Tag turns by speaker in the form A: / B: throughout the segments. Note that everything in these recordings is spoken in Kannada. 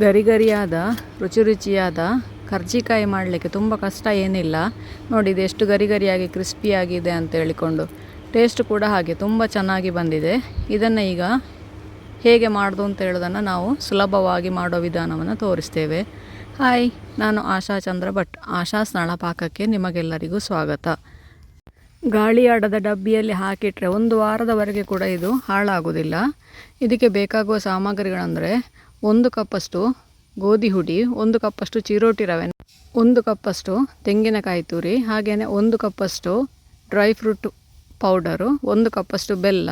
A: ಗರಿಗರಿಯಾದ ರುಚಿ ರುಚಿಯಾದ ಕರ್ಜಿಕಾಯಿ ಮಾಡಲಿಕ್ಕೆ ತುಂಬ ಕಷ್ಟ ಏನಿಲ್ಲ. ನೋಡಿ, ಇದು ಎಷ್ಟು ಗರಿಗರಿಯಾಗಿ, ಕ್ರಿಸ್ಪಿಯಾಗಿದೆ ಅಂತ ಹೇಳಿಕೊಂಡು. ಟೇಸ್ಟ್ ಕೂಡ ಹಾಗೆ ತುಂಬ ಚೆನ್ನಾಗಿ ಬಂದಿದೆ. ಇದನ್ನು ಈಗ ಹೇಗೆ ಮಾಡೋದು ಅಂತ ಹೇಳೋದನ್ನು ನಾವು ಸುಲಭವಾಗಿ ಮಾಡೋ ವಿಧಾನವನ್ನು ತೋರಿಸ್ತೇವೆ. ಹಾಯ್ ನಾನು ಆಶಾ ಚಂದ್ರ ಭಟ್. ಆಶಾ ಸ್ನಾಳ ಪಾಕಕ್ಕೆ ನಿಮಗೆಲ್ಲರಿಗೂ ಸ್ವಾಗತ. ಗಾಳಿಯಾಡದ ಡಬ್ಬಿಯಲ್ಲಿ ಹಾಕಿಟ್ರೆ ಒಂದು ವಾರದವರೆಗೆ ಕೂಡ ಇದು ಹಾಳಾಗೋದಿಲ್ಲ. ಇದಕ್ಕೆ ಬೇಕಾಗುವ ಸಾಮಗ್ರಿಗಳಂದರೆ ಒಂದು ಕಪ್ಪಷ್ಟು ಗೋಧಿ ಹುಡಿ, ಒಂದು ಕಪ್ಪಷ್ಟು ಚಿರೋಟಿ ರವೆ, ಒಂದು ಕಪ್ಪಷ್ಟು ತೆಂಗಿನಕಾಯಿ ತುರಿ ಹಾಗೆಯೇ ಒಂದು ಕಪ್ಪಷ್ಟು ಡ್ರೈ ಫ್ರೂಟ್ ಪೌಡರು, ಒಂದು ಕಪ್ಪಷ್ಟು ಬೆಲ್ಲ,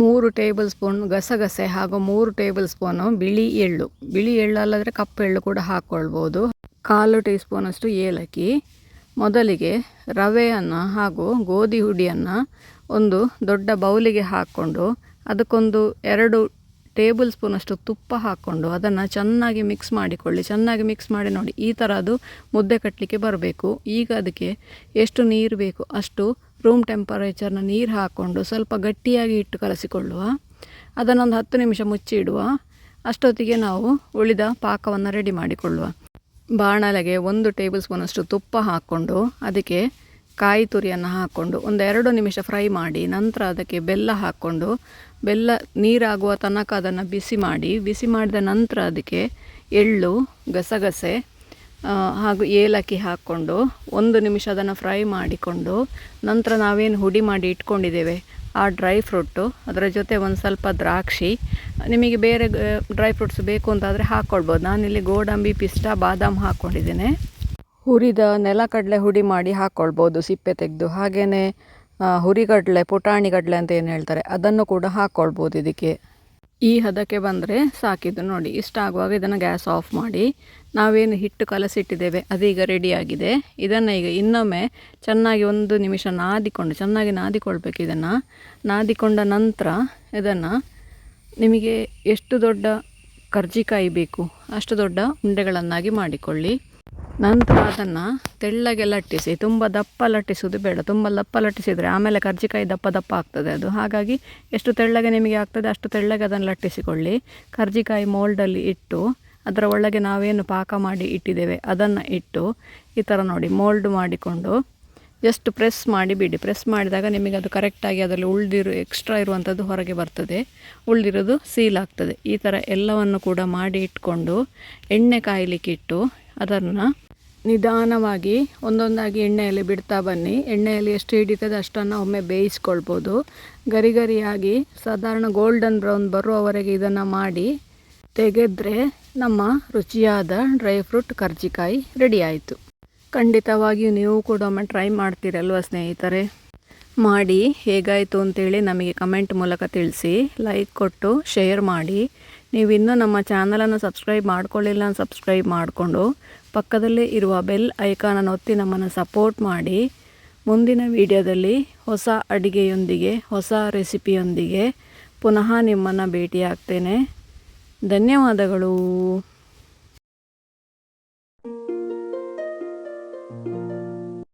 A: ಮೂರು ಟೇಬಲ್ ಸ್ಪೂನ್ ಗಸಗಸೆ ಹಾಗೂ ಮೂರು ಟೇಬಲ್ ಸ್ಪೂನು ಬಿಳಿ ಎಳ್ಳು. ಬಿಳಿ ಎಳ್ಳು ಅಲ್ಲದ್ರೆ ಕಪ್ಪು ಎಳ್ಳು ಕೂಡ ಹಾಕ್ಕೊಳ್ಬೋದು ಕಾಲು ಟೀ ಸ್ಪೂನಷ್ಟು ಏಲಕ್ಕಿ. ಮೊದಲಿಗೆ ರವೆಯನ್ನು ಹಾಗೂ ಗೋಧಿ ಹುಡಿಯನ್ನು ಒಂದು ದೊಡ್ಡ ಬೌಲಿಗೆ ಹಾಕ್ಕೊಂಡು ಅದಕ್ಕೊಂದು ಎರಡು ಟೇಬಲ್ ಸ್ಪೂನಷ್ಟು ತುಪ್ಪ ಹಾಕ್ಕೊಂಡು ಅದನ್ನು ಚೆನ್ನಾಗಿ ಮಿಕ್ಸ್ ಮಾಡಿಕೊಳ್ಳಿ. ಚೆನ್ನಾಗಿ ಮಿಕ್ಸ್ ಮಾಡಿ ನೋಡಿ, ಈ ಥರ ಅದು ಮುದ್ದೆ ಕಟ್ಟಲಿಕ್ಕೆ ಬರಬೇಕು. ಈಗ ಅದಕ್ಕೆ ಎಷ್ಟು ನೀರು ಬೇಕು, ಅಷ್ಟು ರೂಮ್ ಟೆಂಪರೇಚರ್ನ ನೀರು ಹಾಕ್ಕೊಂಡು ಸ್ವಲ್ಪ ಗಟ್ಟಿಯಾಗಿ ಇಟ್ಟು ಕಲಸಿಕೊಳ್ಳುವ. ಅದನ್ನೊಂದು ಹತ್ತು ನಿಮಿಷ ಮುಚ್ಚಿಡುವ ಅಷ್ಟೊತ್ತಿಗೆ ನಾವು ಉಳಿದ ಪಾಕವನ್ನು ರೆಡಿ ಮಾಡಿಕೊಳ್ಳುವ. ಬಾಣಲೆಗೆ ಒಂದು ಟೇಬಲ್ ಸ್ಪೂನಷ್ಟು ತುಪ್ಪ ಹಾಕ್ಕೊಂಡು ಅದಕ್ಕೆ ಕಾಯಿ ತುರಿಯನ್ನು ಹಾಕ್ಕೊಂಡು ಒಂದು ಎರಡು ನಿಮಿಷ ಫ್ರೈ ಮಾಡಿ, ನಂತರ ಅದಕ್ಕೆ ಬೆಲ್ಲ ಹಾಕ್ಕೊಂಡು ಬೆಲ್ಲ ನೀರಾಗುವ ತನಕ ಅದನ್ನು ಬಿಸಿ ಮಾಡಿ, ಬಿಸಿ ಮಾಡಿದ ನಂತರ ಅದಕ್ಕೆ ಎಳ್ಳು, ಗಸಗಸೆ ಹಾಗೂ ಏಲಕ್ಕಿ ಹಾಕ್ಕೊಂಡು ಒಂದು ನಿಮಿಷ ಅದನ್ನು ಫ್ರೈ ಮಾಡಿಕೊಂಡು ನಂತರ ನಾವೇನು ಹುಡಿ ಮಾಡಿ ಇಟ್ಕೊಂಡಿದ್ದೇವೆ, ಆ ಡ್ರೈ ಫ್ರೂಟು, ಅದರ ಜೊತೆ ಒಂದು ಸ್ವಲ್ಪ ದ್ರಾಕ್ಷಿ, ನಿಮಗೆ ಬೇರೆ ಡ್ರೈ ಫ್ರೂಟ್ಸ್ ಬೇಕು ಅಂತಾದರೆ ಹಾಕ್ಕೊಳ್ಬೋದು. ನಾನಿಲ್ಲಿ ಗೋಡಂಬಿ, ಪಿಸ್ತಾ, ಬಾದಾಮ್ ಹಾಕ್ಕೊಂಡಿದ್ದೇನೆ. ಹುರಿದ ನೆಲಕಡಲೆ ಹುಡಿ ಮಾಡಿ ಹಾಕ್ಕೊಳ್ಬೋದು, ಸಿಪ್ಪೆ ತೆಗೆದು. ಹಾಗೆಯೇ ಹುರಿಗಡಲೆ, ಪುಟಾಣಿಗಡಲೆ ಅಂತ ಏನು ಹೇಳ್ತಾರೆ, ಅದನ್ನು ಕೂಡ ಹಾಕ್ಕೊಳ್ಬೋದು ಇದಕ್ಕೆ. ಈ ಹದಕ್ಕೆ ಬಂದರೆ ಸಾಕಿದ್ದು ನೋಡಿ, ಇಷ್ಟ ಆಗುವಾಗ ಇದನ್ನು ಗ್ಯಾಸ್ ಆಫ್ ಮಾಡಿ, ನಾವೇನು ಹಿಟ್ಟು ಕಲಸಿಟ್ಟಿದ್ದೇವೆ, ಅದೀಗ ರೆಡಿಯಾಗಿದೆ ಇದನ್ನು ಈಗ ಇನ್ನೊಮ್ಮೆ ಚೆನ್ನಾಗಿ ಒಂದು ನಿಮಿಷ ನಾದಿಕೊಂಡು, ಚೆನ್ನಾಗಿ ನಾದಿಕೊಳ್ಬೇಕು ಇದನ್ನು. ನಾದಿಕೊಂಡ ನಂತರ ಇದನ್ನು ನಿಮಗೆ ಎಷ್ಟು ದೊಡ್ಡ ಕರ್ಜಿಕಾಯಿ ಬೇಕು, ಅಷ್ಟು ದೊಡ್ಡ ಉಂಡೆಗಳನ್ನಾಗಿ ಮಾಡಿಕೊಳ್ಳಿ. ನಂತರ ಅದನ್ನು ತೆಳ್ಳಗೆ ಲಟ್ಟಿಸಿ, ತುಂಬ ದಪ್ಪ ಲಟ್ಟಿಸೋದು ಬೇಡ, ತುಂಬ ದಪ್ಪ ಲಟ್ಟಿಸಿದರೆ ಆಮೇಲೆ ಕರ್ಜಿಕಾಯಿ ದಪ್ಪ ದಪ್ಪ ಆಗ್ತದೆ ಅದು. ಹಾಗಾಗಿ ಎಷ್ಟು ತೆಳ್ಳಗೆ ನಿಮಗೆ ಆಗ್ತದೆ ಅಷ್ಟು ತೆಳ್ಳಗೆ ಅದನ್ನು ಲಟ್ಟಿಸಿಕೊಳ್ಳಿ. ಕರ್ಜಿಕಾಯಿ ಮೋಲ್ಡಲ್ಲಿ ಇಟ್ಟು, ಅದರ ಒಳಗೆ ನಾವೇನು ಪಾಕ ಮಾಡಿ ಇಟ್ಟಿದ್ದೇವೆ ಅದನ್ನು ಇಟ್ಟು, ಈ ಥರ ನೋಡಿ ಮೋಲ್ಡ್ ಮಾಡಿಕೊಂಡು ಜಸ್ಟ್ ಪ್ರೆಸ್ ಮಾಡಿ ಬಿಡಿ. ಪ್ರೆಸ್ ಮಾಡಿದಾಗ ನಿಮಗೆ ಅದು ಕರೆಕ್ಟಾಗಿ ಅದರಲ್ಲಿ ಉಳಿದಿರೋ ಎಕ್ಸ್ಟ್ರಾ ಇರುವಂಥದ್ದು ಹೊರಗೆ ಬರ್ತದೆ. ಉಳಿದಿರೋದು ಸೀಲ್ ಆಗ್ತದೆ. ಈ ಥರ ಎಲ್ಲವನ್ನು ಕೂಡ ಮಾಡಿ ಇಟ್ಕೊಂಡು, ಎಣ್ಣೆ ಕಾಯಲಿಕ್ಕೆ ಇಟ್ಟು ಅದನ್ನು ನಿಧಾನವಾಗಿ ಒಂದೊಂದಾಗಿ ಎಣ್ಣೆಯಲ್ಲಿ ಬಿಡ್ತಾ ಬನ್ನಿ. ಎಣ್ಣೆಯಲ್ಲಿ ಎಷ್ಟು ಹಿಡಿತದೆ ಅಷ್ಟನ್ನು ಒಮ್ಮೆ ಬೇಯಿಸ್ಕೊಳ್ಬೋದು. ಗರಿ ಗರಿಯಾಗಿ ಸಾಧಾರಣ ಗೋಲ್ಡನ್ ಬ್ರೌನ್ ಬರುವವರೆಗೆ ಇದನ್ನು ಮಾಡಿ ತೆಗೆದ್ರೆ ನಮ್ಮ ರುಚಿಯಾದ ಡ್ರೈ ಫ್ರೂಟ್ ಕರ್ಜಿಕಾಯಿ ರೆಡಿ ಆಯಿತು. ಖಂಡಿತವಾಗಿಯೂ ನೀವು ಕೂಡ ಒಮ್ಮೆ ಟ್ರೈ ಮಾಡ್ತೀರಲ್ವ ಸ್ನೇಹಿತರೆ? ಮಾಡಿ ಹೇಗಾಯಿತು ಅಂತೇಳಿ ನಮಗೆ ಕಮೆಂಟ್ ಮೂಲಕ ತಿಳಿಸಿ. ಲೈಕ್ ಕೊಟ್ಟು ಶೇರ್ ಮಾಡಿ. ನೀವು ಇನ್ನೂ ನಮ್ಮ ಚಾನಲನ್ನು ಸಬ್ಸ್ಕ್ರೈಬ್ ಮಾಡ್ಕೊಳ್ಳಿಲ್ಲ ಸಬ್ಸ್ಕ್ರೈಬ್ ಮಾಡಿಕೊಂಡು ಪಕ್ಕದಲ್ಲೇ ಇರುವ ಬೆಲ್ ಐಕಾನನ್ನು ಒತ್ತಿ ನಮ್ಮನ್ನು ಸಪೋರ್ಟ್ ಮಾಡಿ. ಮುಂದಿನ ವಿಡಿಯೋದಲ್ಲಿ ಹೊಸ ಅಡಿಗೆಯೊಂದಿಗೆ, ಹೊಸ ರೆಸಿಪಿಯೊಂದಿಗೆ ಪುನಃ ನಿಮ್ಮನ್ನು ಭೇಟಿಯಾಗ್ತೇನೆ. ಧನ್ಯವಾದಗಳು.